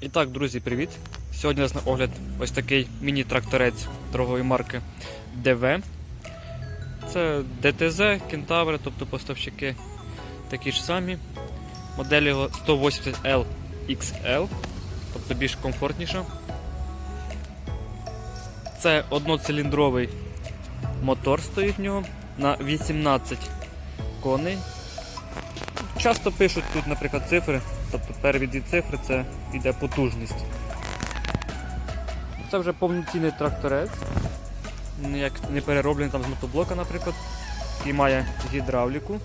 І так, друзі, привіт! Сьогодні у нас на огляд ось такий міні-тракторець торгової марки ДВ. Це ДТЗ, кентаври, тобто поставщики такі ж самі. Модель його 180L XL, тобто більш комфортніша. Це одноциліндровий мотор стоїть в нього на 18 коней. Часто пишуть тут, наприклад, цифри, тобто перві цифри це йде потужність. Це вже повноцінний тракторець, ніяк не перероблений там з мотоблока, наприклад, який має гідравліку.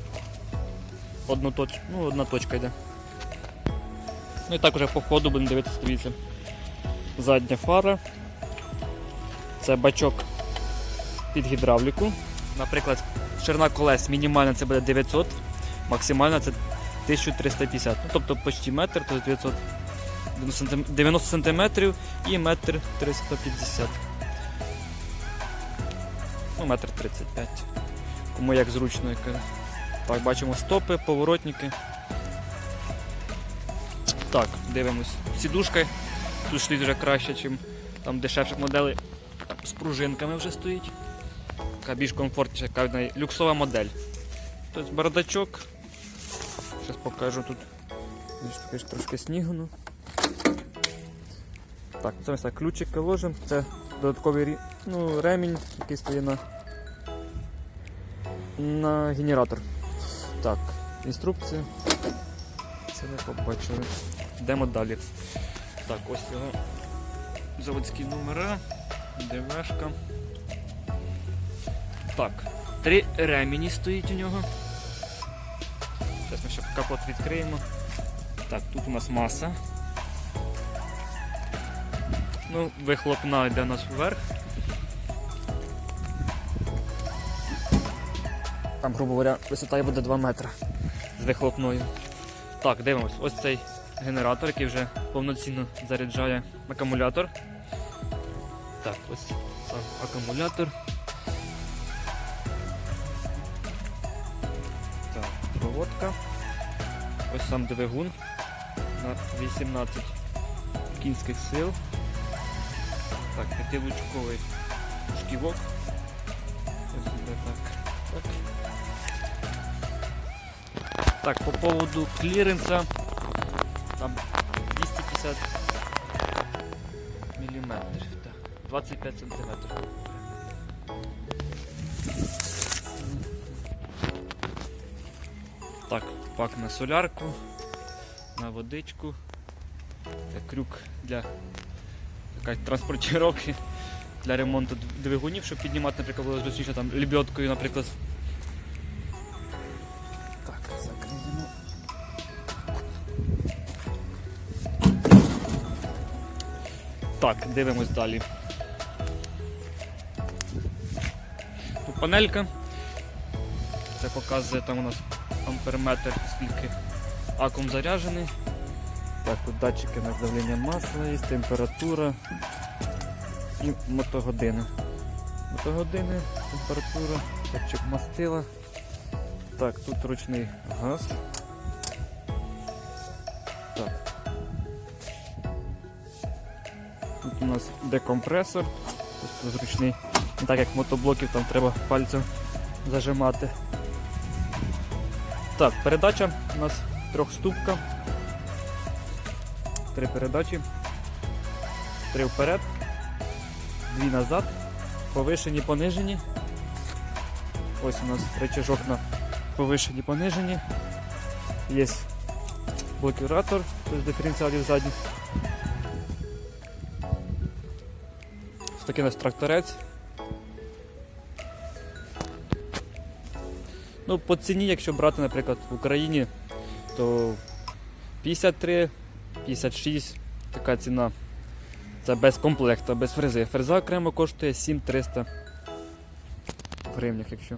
Одну точ... ну, одна точка йде. Ну і так уже по ходу будемо дивитися, дивіться. Задня фара. Це бачок під гідравліку. Наприклад, ширина колес мінімальна це буде 900, максимальна це 1350. Ну, тобто почти метр, то 900 90 сантиметрів і метр 350. Ну, метр 35. Кому як зручно. яке. Так, бачимо стопи, поворотники. Так, дивимось. Сідушка тут стоїть вже краще, ніж там дешевших моделей. З пружинками вже стоїть. Така більш комфортніша, яка люксова модель. Тобто бардачок. Зараз покажу тут. Трошки снігу. ну. Так, це ось так ключики ложимо. Це додатковий ну, ремінь, який стоїть на, на генератор. Так, інструкція. Це ми побачили. Йдемо далі. Так, ось його заводські номера, ДВшка. Так, три ремені стоїть у нього. Зараз ми ще капот відкриємо. Так, тут у нас маса. Ну, вихлопна йде у нас вверх. Там, грубо говоря, висота буде 2 метри з вихлопною. Так, дивимось, ось цей генератор, який вже повноцінно заряджає акумулятор. Так, ось акумулятор. Так, проводка. Ось сам двигун на 18 кінських сил. Так, п'ятилучковий шківок. Ось іде так. так. Так, по поводу кліренса. Там 250 міліметрів. Так, 25 сантиметрів. Так, пак на солярку, на водичку. Це крюк для така транспортировки для ремонту двигунів, щоб піднімати, наприклад, було зручніше там лебедкою, наприклад. Так, закриємо. Так, дивимось далі. Тут панелька. Це показує там у нас амперметр, скільки акум заряджений. Так, тут датчики на давлення масла є, температура і мотогодини. Мотогодини, температура, датчик мастила. Так, тут ручний газ. Так. Тут у нас декомпресор, тобто зручний. Не так як мотоблоків, там треба пальцем зажимати. Так, передача у нас трьохступка. Три передачі. Три вперед, дві назад, повишені, понижені. Ось у нас рычажок на повишені, понижені. Є блокіратор, тобто диференціалів задніх. Ось такий у нас тракторець. Ну, по ціні, якщо брати, наприклад, в Україні, то 53, 56 така ціна. Це без комплекту, без фрези. Фреза окремо коштує 7300 в гривнях, якщо.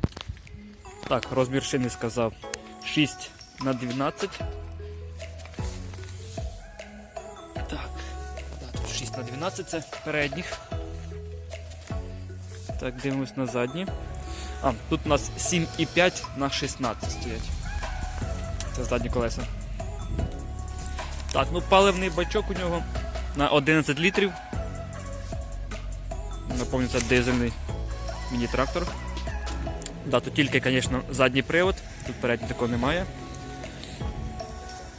Так, розмір шини сказав 6 на 12. Так, тут 6 на 12 це передніх. Так, дивимось на задні. А, тут у нас 7,5 на 16 стоять. Це задні колеса. Так, ну паливний бачок у нього на 11 літрів. Напомню, це дизельний міні-трактор. Да, тут тільки, звісно, задній привод, тут передній такого немає.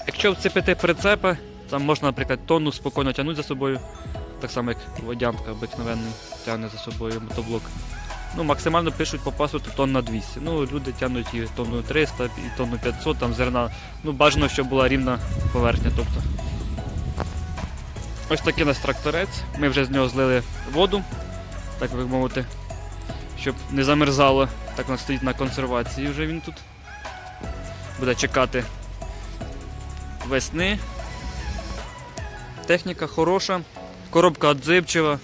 Якщо вцепити прицепи, там можна, наприклад, тонну спокійно тягнути за собою, так само як водянка обикновенний тягне за собою мотоблок. Ну, максимально пишуть по пасу тонн на 200. Ну, люди тягнуть і тонну 300, і тонну 500, там зерна. Ну, бажано, щоб була рівна поверхня. Тобто. Ось такий у нас тракторець. Ми вже з нього злили воду, так би мовити, щоб не замерзало. Так у нас стоїть на консервації вже він тут. Буде чекати весни. Техніка хороша, коробка отзивчива,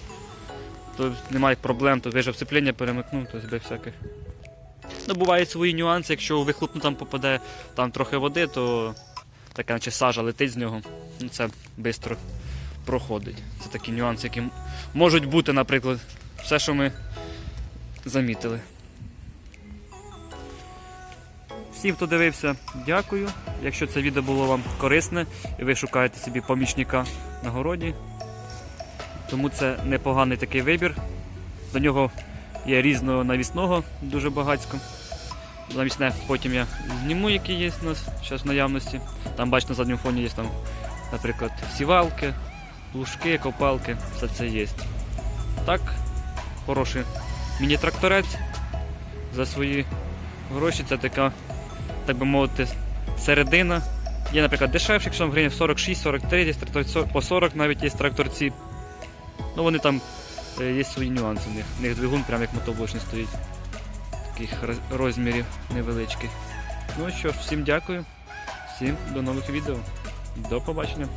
то немає проблем, то вижив сцеплення перемикнув, то без всяких. Ну, бувають свої нюанси, якщо у вихлопну там попаде там трохи води, то така наче сажа летить з нього. Ну, це швидко проходить. Це такі нюанси, які можуть бути, наприклад, все, що ми замітили. Всім, хто дивився, дякую. Якщо це відео було вам корисне і ви шукаєте собі помічника на городі, тому це непоганий такий вибір. До нього є різного навісного дуже багатько. Навісне потім я зніму, які є у нас зараз в наявності. Там, бачите, на задньому фоні є там, наприклад, сівалки, плужки, копалки, все це є. Так, хороший міні-тракторець за свої гроші. Це така, так би мовити, середина. Є, наприклад, дешевші, якщо гривень 46-43, є по 40 навіть є тракторці. Ну вони там е, є свої нюанси в них. У них двигун прямо як мотоблочний стоїть. Таких розмірів невеличких. Ну що ж, всім дякую. Всім до нових відео. До побачення.